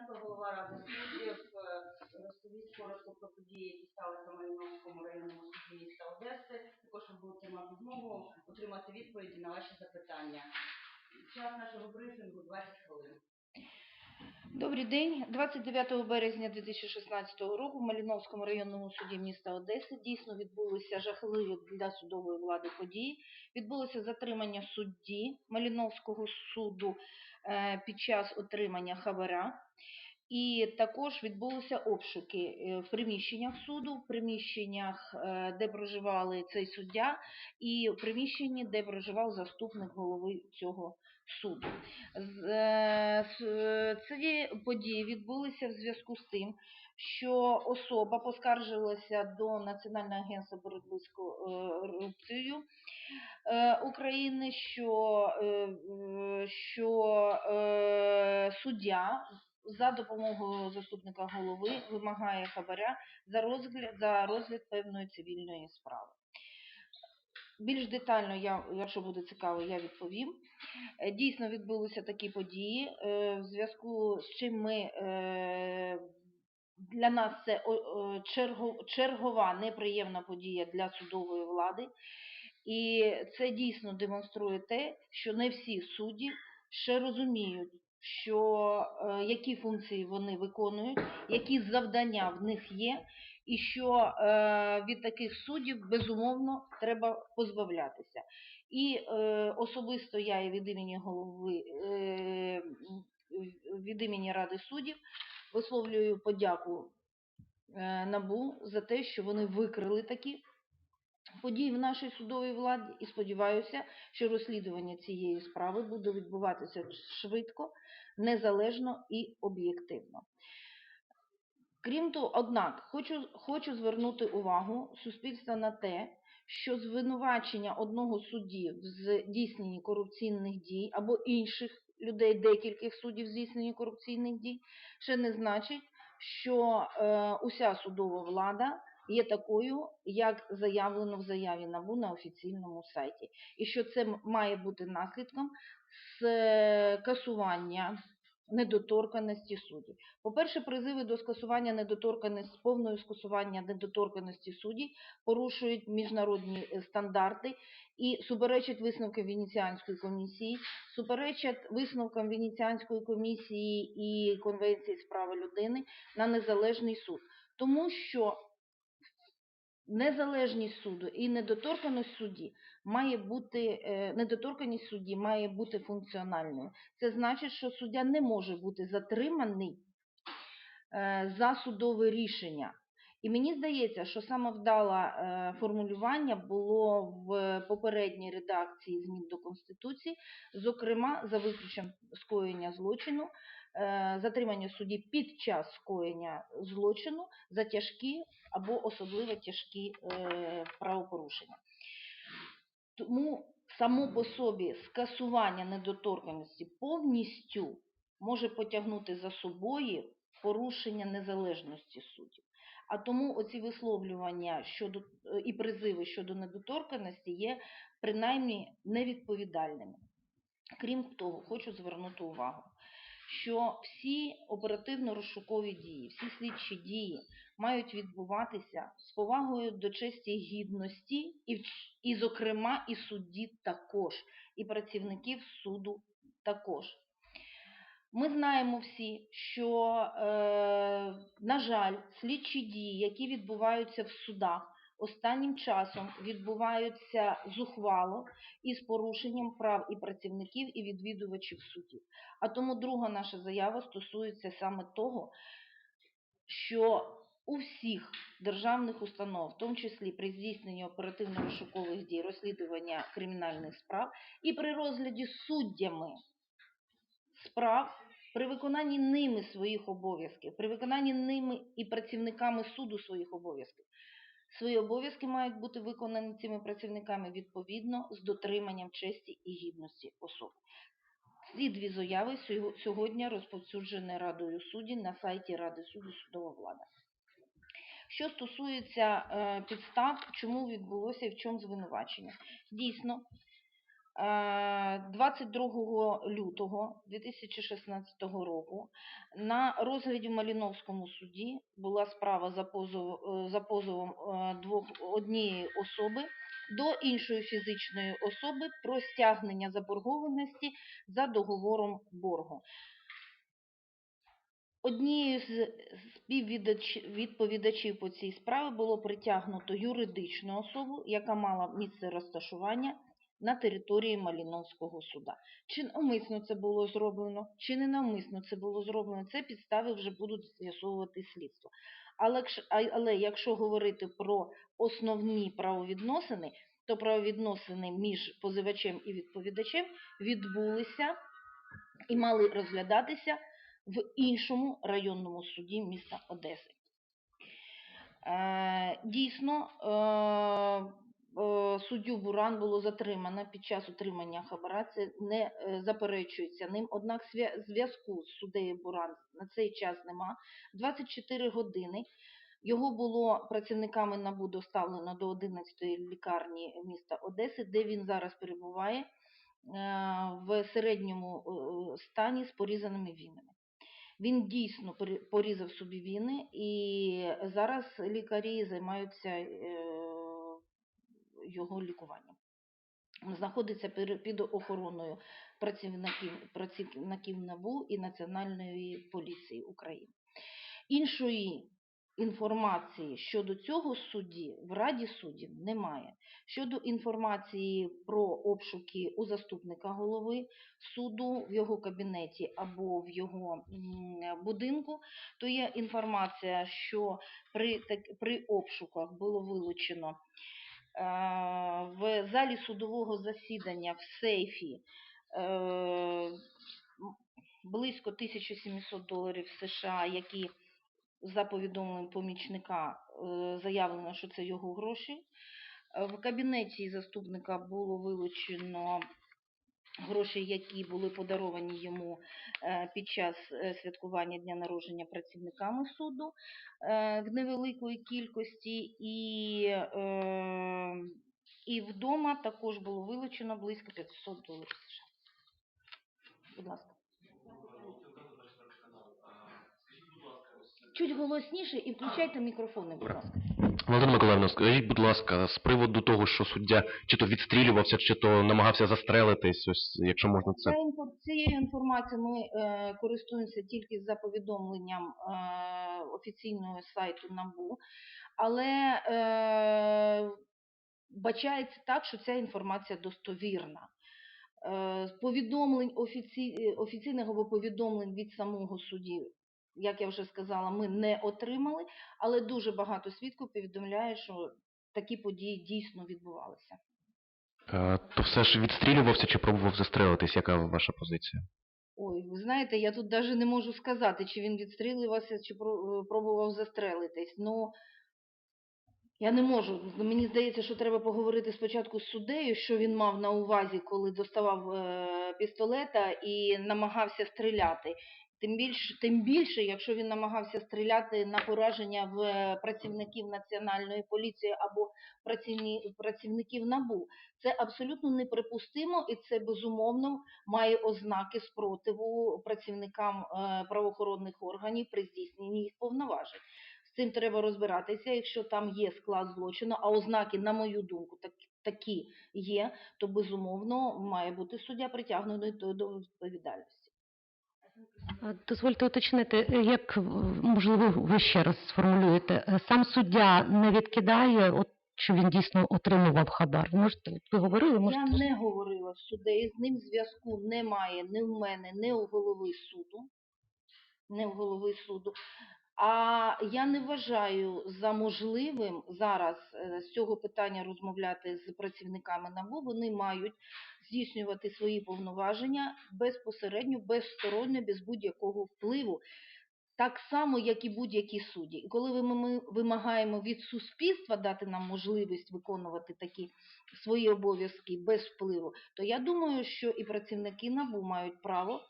Кузьменко, голова ради суддів, е, розповість коротко про події, які сталися в Малиновському районному суді міста Одеси. Також ви будете мати змогу отримати відповіді на ваші запитання. Час нашого брифінгу 20 хвилин. Добрий день. 29 березня 2016 року в Маліновському районному суді міста Одеси дійсно відбулися жахливі для судової влади події. Відбулося затримання судді Маліновського суду е, під час отримання хабара. І також відбулися обшуки е, в приміщеннях суду, в приміщеннях, е, де проживали цей суддя, і в приміщенні, де проживав заступник голови цього суду. Е, Ці події відбулися в зв'язку з тим, що особа поскаржилася до Національного агентства боротьби з корупцією України, що, що суддя за допомогою заступника голови вимагає хабаря за розгляд, за розгляд певної цивільної справи. Більш детально, я, якщо буде цікаво, я відповім. Е, Дійсно відбулися такі події, е, в зв'язку з чим ми е, для нас це чергова неприємна подія для судової влади. І це дійсно демонструє те, що не всі судді ще розуміють, що е, які функції вони виконують, які завдання в них є, і що е, від таких суддів безумовно треба позбавлятися. І е, особисто я і від імені голови від імені Ради суддів висловлюю подяку НАБУ за те, що вони викрили такі подій в нашій судовій владі і сподіваюся, що розслідування цієї справи буде відбуватися швидко, незалежно і об'єктивно. Крім того, однак, хочу, хочу звернути увагу суспільства на те, що звинувачення одного судді в здійсненні корупційних дій або інших людей, декількох суддів в здійсненні корупційних дій, ще не значить, що е, уся судова влада є такою, як заявлено в заяві НАБУ на офіційному сайті, і що це має бути наслідком з е, касування недоторканості суддів. По-перше, призиви до скасування недоторканості, повного скасування недоторканості суддів порушують міжнародні е, стандарти і суперечать висновкам Венеціанської комісії, суперечать висновкам Венеціанської комісії і Конвенції з права людини на незалежний суд. Тому що незалежність суду і недоторканість судді має бути е, недоторканість судді має бути функціональною. Це значить, що суддя не може бути затриманий е, за судове рішення. І мені здається, що саме вдале формулювання було в попередній редакції змін до Конституції, зокрема за виключенням скоєння злочину, е, затримання судді під час скоєння злочину за тяжкі або особливо тяжкі е, правопорушення. Тому само по собі скасування недоторканності повністю може потягнути за собою порушення незалежності суддів. А тому оці висловлювання щодо е, і призиви щодо недоторканності є принаймні невідповідальними. Крім того, хочу звернути увагу, що всі оперативно-розшукові дії, всі слідчі дії мають відбуватися з повагою до честі гідності, і, і зокрема, і судді також, і працівників суду також. Ми знаємо всі, що, е, на жаль, слідчі дії, які відбуваються в судах, останнім часом відбуваються зухвало і з порушенням прав і працівників, і відвідувачів судів. А тому друга наша заява стосується саме того, що у всіх державних установ, в тому числі при здійсненні оперативно-розшукових дій, розслідування кримінальних справ і при розгляді суддями справ, при виконанні ними своїх обов'язків, при виконанні ними і працівниками суду своїх обов'язків. Свої обов'язки мають бути виконані цими працівниками відповідно з дотриманням честі і гідності особи. Ці дві заяви сьогодні розповсюджені Радою суддів на сайті Ради суду судова влада. Що стосується е, підстав, чому відбулося і в чому звинувачення. Дійсно, Е, 22 лютого 2016 року на розгляді в Маліновському суді була справа за, позов, е, за позовом е, двох, однієї особи до іншої фізичної особи про стягнення заборгованості за договором боргу. Однією з співвідач- відповідачів по цій справі було притягнуто юридичну особу, яка мала місце розташування на території Маліновського суда. Чи навмисно це було зроблено, чи не навмисно це було зроблено, це підстави вже будуть з'ясовувати слідство. Але, але якщо говорити про основні правовідносини, то правовідносини між позивачем і відповідачем відбулися і мали розглядатися в іншому районному суді міста Одеси. Е, Дійсно, е, е, суддю Буран було затримано під час отримання хабара. Це не заперечується ним. Однак зв'язку з суддею Буран на цей час нема. 24 години його було працівниками НАБУ доставлено до 11-ї лікарні міста Одеси, де він зараз перебуває в середньому стані з порізаними вінами. Він дійсно порізав собі віни, і зараз лікарі займаються е, його лікуванням. Знаходиться під охороною працівників, працівників НАБУ і Національної поліції України. Іншої інформації щодо цього судді в Раді суддів немає. Щодо інформації про обшуки у заступника голови суду в його кабінеті або в його будинку, то є інформація, що при, так, при обшуках було вилучено е, в залі судового засідання в сейфі е, близько 1700 доларів США, які за повідомленням помічника е, заявлено, що це його гроші. Е, В кабінеті заступника було вилучено гроші, які були подаровані йому е, під час святкування дня народження працівниками суду в невеликої кількості, і, і вдома також було вилучено близько 500 доларів США. Будь ласка. Чуть голосніше і включайте мікрофони, будь ласка. Валентина Миколаївна, скажіть, будь ласка, з приводу того, що суддя чи то відстрілювався, чи то намагався застрелитись, ось якщо можна це. Цією інформацією ми е, користуємося тільки за повідомленням е, офіційного сайту НАБУ, але е, бачається так, що ця інформація достовірна. Е, з повідомлень офіці... офіційних або повідомлень від самого судді, як я вже сказала, ми не отримали, але дуже багато свідків повідомляє, що такі події дійсно відбувалися. То все ж відстрілювався чи пробував застрелитись? Яка ваша позиція? Ой, ви знаєте, я тут навіть не можу сказати, чи він відстрілювався, чи е, пробував застрелитись. Ну, я не можу. Мені здається, що треба поговорити спочатку з суддею, що він мав на увазі, коли доставав е, пістолета і намагався стріляти. Тим більше, тим більше, якщо він намагався стріляти на пораження в е, працівників Національної поліції або працівні- працівників НАБУ. Це абсолютно неприпустимо і це безумовно має ознаки спротиву працівникам е, правоохоронних органів при здійсненні їх повноважень. З цим треба розбиратися. Якщо там є склад злочину, а ознаки, на мою думку, так, такі є, то безумовно має бути суддя притягнений до, до відповідальності. Дозвольте уточнити, як е, можливо ви ще раз сформулюєте, е, сам суддя не відкидає, от що він дійсно отримував хабар. Можете, ви говорили, Я не говорила з суддею, з ним зв'язку немає ні в мене, ні у голови суду. Не в голови суду. А я не вважаю за можливим зараз е, з цього питання розмовляти з працівниками НАБУ. Вони мають здійснювати свої повноваження безпосередньо, безсторонньо, без будь-якого впливу. Так само, як і будь-які судді. І коли ми вимагаємо від суспільства дати нам можливість виконувати такі свої обов'язки без впливу, то я думаю, що і працівники НАБУ мають право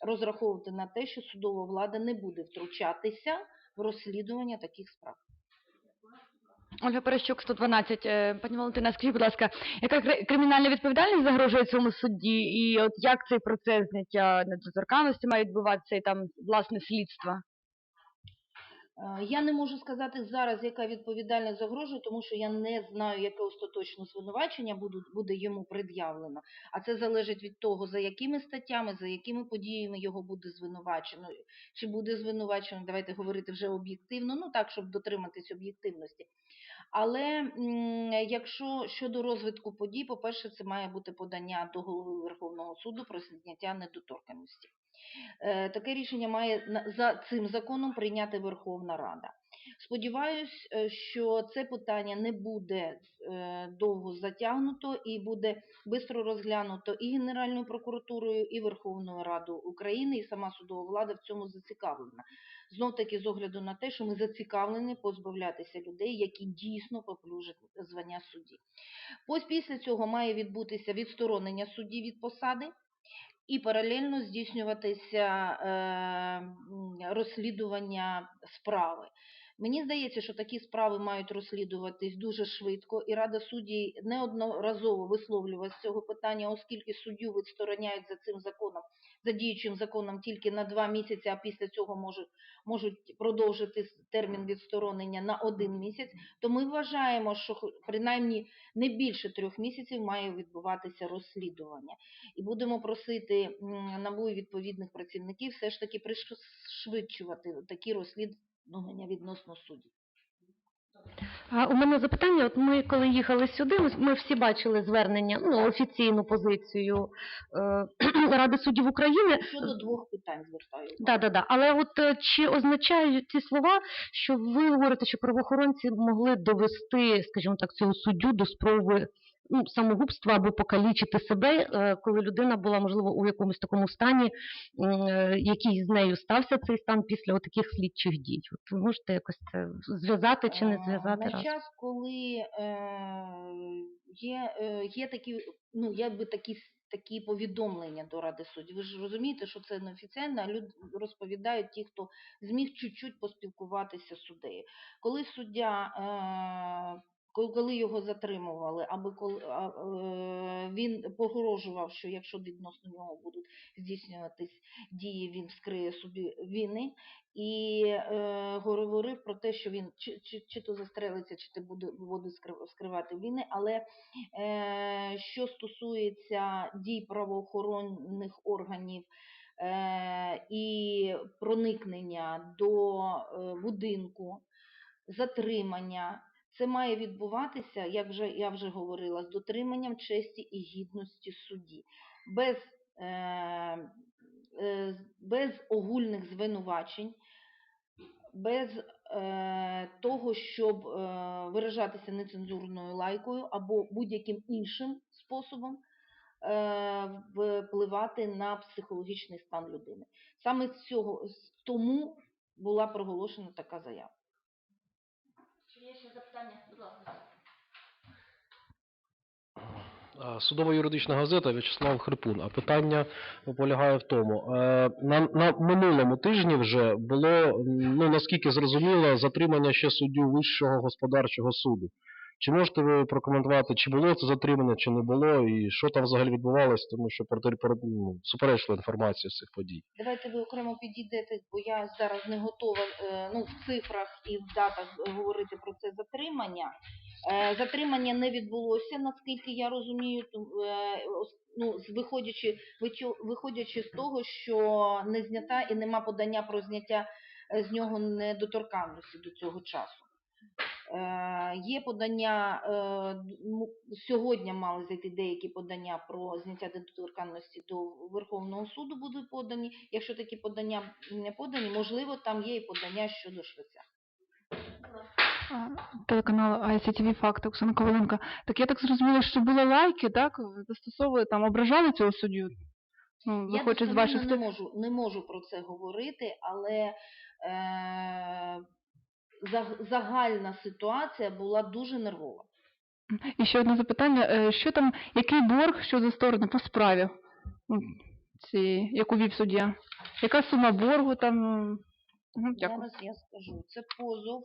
розраховувати на те, що судова влада не буде втручатися в розслідування таких справ. Ольга Перещук, 112. Е, Пані Валентина, скажіть, будь ласка, яка кри- кримінальна відповідальність загрожує цьому судді? І от як цей процес зняття недоторканності має відбуватися і там власне слідство? Е, Я не можу сказати зараз, яка відповідальність загрожує, тому що я не знаю, яке остаточне звинувачення буде йому пред'явлено. А це залежить від того, за якими статтями, за якими подіями його буде звинувачено. Чи буде звинувачено, давайте говорити вже об'єктивно, ну так, щоб дотриматись об'єктивності. Але якщо щодо розвитку подій, по-перше, це має бути подання до голови Верховного суду про зняття недоторканності. Е, Таке рішення має за цим законом прийняти Верховна Рада. Сподіваюсь, е, що це питання не буде е, довго затягнуто і буде швидко розглянуто і Генеральною прокуратурою, і Верховною Радою України, і сама судова влада в цьому зацікавлена. Знов таки з огляду на те, що ми зацікавлені позбавлятися людей, які дійсно поплюжать звання судді. Ось після цього має відбутися відсторонення судді від посади і паралельно здійснюватися е, розслідування справи. Мені здається, що такі справи мають розслідуватись дуже швидко, і Рада суддів неодноразово висловлювалася з цього питання, оскільки суддю відстороняють за цим законом, за діючим законом тільки на два місяці, а після цього можуть, можуть продовжити термін відсторонення на один місяць, то ми вважаємо, що принаймні не більше трьох місяців має відбуватися розслідування. І будемо просити НАБУ відповідних працівників все ж таки пришвидшувати такі розслідування відносно суддів. А у мене запитання: от ми коли їхали сюди, ми, всі бачили звернення, ну офіційну позицію е, Ради суддів України. Щодо двох питань звертаю. Да, да, да. Але от е, чи означають ці слова, що ви говорите, що правоохоронці могли довести, скажімо так, цього суддю до спроби ну, самогубства або покалічити себе, е, коли людина була, можливо, у якомусь такому стані, е, який з нею стався цей стан після таких слідчих дій? От ви можете якось це зв'язати чи не Е, зв'язати На час, коли є, є такі, ну, якби такі, такі повідомлення до Ради суддів. Ви ж розумієте, що це неофіційно, а люди розповідають ті, хто зміг чуть-чуть поспілкуватися з суддею. Коли суддя, коли його затримували, або коли е, він погрожував, що якщо відносно нього будуть здійснюватись дії, він вскриє собі вини і е, говорив про те, що він чи, чи, чи то застрелиться, чи то буде, буде скривати вини. Але е, що стосується дій правоохоронних органів е, і проникнення до е, будинку, затримання, це має відбуватися, як вже я вже говорила, з дотриманням честі і гідності судді, без, е, е, без огульних звинувачень, без е, того, щоб е, виражатися нецензурною лайкою або будь-яким іншим способом е, впливати на психологічний стан людини. Саме з цього тому була проголошена така заява. Є ще запитання? Будь ласка. Судова Судово-юридична газета В'ячеслав Хрипун. А питання полягає в тому. е, На, на минулому тижні вже було, ну наскільки зрозуміло, затримання ще суддю Вищого господарчого суду. Чи можете ви прокоментувати, чи було це затримання, чи не було, і що там взагалі відбувалося, тому що ну, суперечлива інформація з цих подій. Давайте ви окремо підійдете, бо я зараз не готова е, ну, в цифрах і в датах говорити про це затримання. Е, Затримання не відбулося, наскільки я розумію, е, ну, виходячи, виходячи з того, що не знята і нема подання про зняття з нього недоторканності до цього часу. Е, Є подання, е, м- сьогодні мали зайти деякі подання про зняття недоторканності до Верховного суду будуть подані. Якщо такі подання не подані, можливо, там є і подання щодо Швеця. Телеканал ICTV Факти, Оксана Коваленко. Так я так зрозуміла, що були лайки, так? Застосовували там, ображали цього суддю? Ну, Я з ваших не можу, не можу про це говорити, але е, загальна ситуація була дуже нервова. І ще одне запитання. е, Що там, який борг, що за сторони по справі? Ну, цієї, яку вів суддя? Яка сума боргу там? Ну, дякую. Зараз я скажу. Це позов.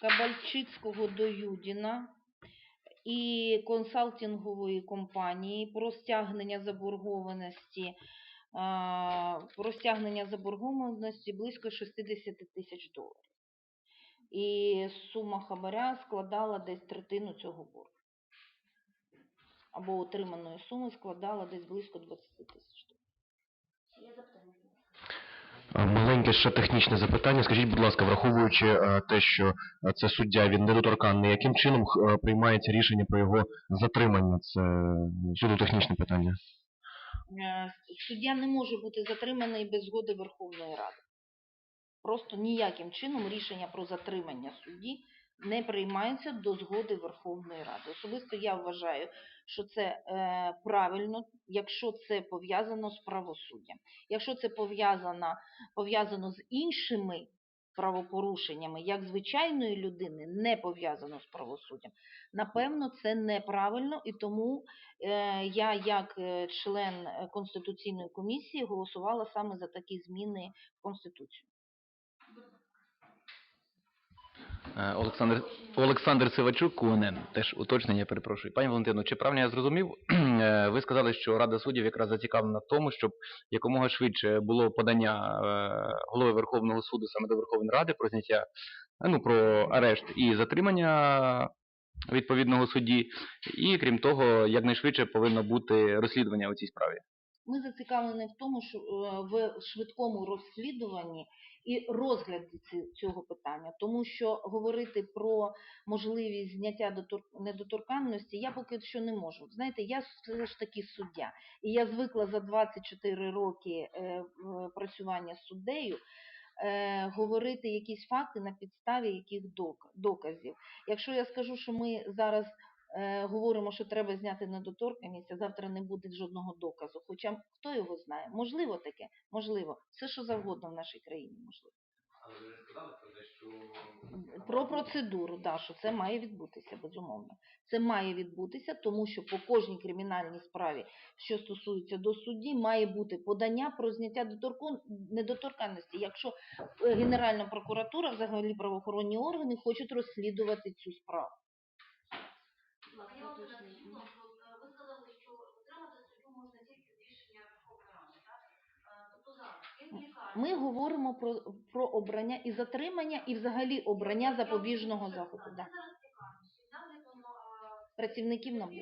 Кабальчицького до Юдіна і консалтингової компанії про стягнення заборгованості, про стягнення заборгованості близько 60 тисяч доларів. І сума хабаря складала десь третину цього боргу. Або отриманої суми складала десь близько 20 тисяч Маленьке ще технічне запитання. Скажіть, будь ласка, враховуючи е, те, що е, це суддя, він недоторканний, яким чином е, приймається рішення про його затримання? Це суду технічне питання. Суддя не може бути затриманий без згоди Верховної Ради. Просто ніяким чином рішення про затримання судді не приймається до згоди Верховної Ради. Особисто я вважаю, що це е, правильно, якщо це пов'язано з правосуддям. Якщо це пов'язано, пов'язано з іншими правопорушеннями, як звичайної людини, не пов'язано з правосуддям, напевно, це неправильно, і тому е, я, як е, член е, Конституційної комісії, голосувала саме за такі зміни в Конституцію. Е, Олександр Олександр Сивачук, КУНН. Теж уточнення, перепрошую. Пані Валентино, чи правильно я зрозумів? Е, Ви сказали, що Рада суддів якраз зацікавлена в тому, щоб якомога швидше було подання е, голови Верховного суду саме до Верховної Ради про зняття, е, ну, про арешт і затримання відповідного судді. І крім того, якнайшвидше повинно бути розслідування у цій справі. Ми зацікавлені в тому, що е, в швидкому розслідуванні і розгляді ці- цього питання, тому що говорити про можливість зняття дотор- недоторканності я поки що не можу. Знаєте, я все ж таки суддя, і я звикла за 24 роки е, працювання суддею е, говорити якісь факти на підставі яких док- доказів. Якщо я скажу, що ми зараз говоримо, що треба зняти недоторканність, а завтра не буде жодного доказу. Хоча хто його знає? Можливо таке, можливо. Все, що завгодно в нашій країні можливо. Про процедуру, да, що це має відбутися, безумовно. Це має відбутися, тому що по кожній кримінальній справі, що стосується до судді, має бути подання про зняття доторкун- недоторканності. Якщо е, Генеральна прокуратура, взагалі правоохоронні органи хочуть розслідувати цю справу. Ми говоримо про, про обрання і затримання, і взагалі обрання запобіжного заходу. Да. Працівників НАБУ.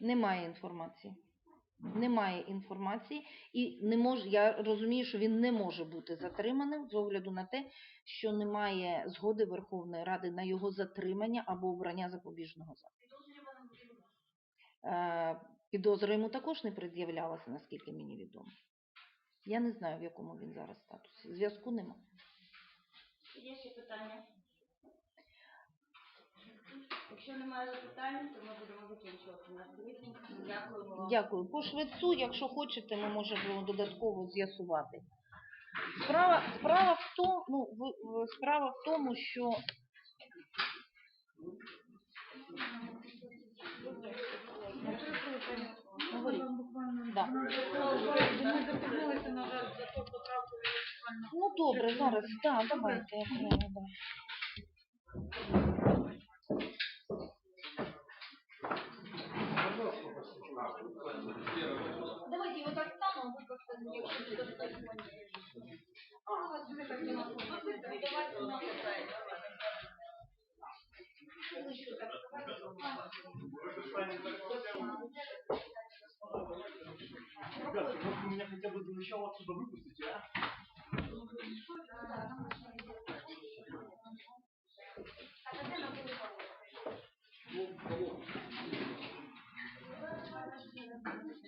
Немає інформації. Немає інформації, і не може, я розумію, що він не може бути затриманим з огляду на те, що немає згоди Верховної Ради на його затримання або обрання запобіжного заходу. Е, Підозра йому також не пред'являлася, наскільки мені відомо. Я не знаю, в якому він зараз статусі. Зв'язку нема. Є ще питання? Якщо немає запитань, то ми будемо закінчувати наш брифінг. Дякуємо. Дякую. По швидцу, якщо хочете, ми можемо додатково з'ясувати. Справа, справа в тому, ну, справа в тому, що Ну добре, зараз, да, давайте окремо, да.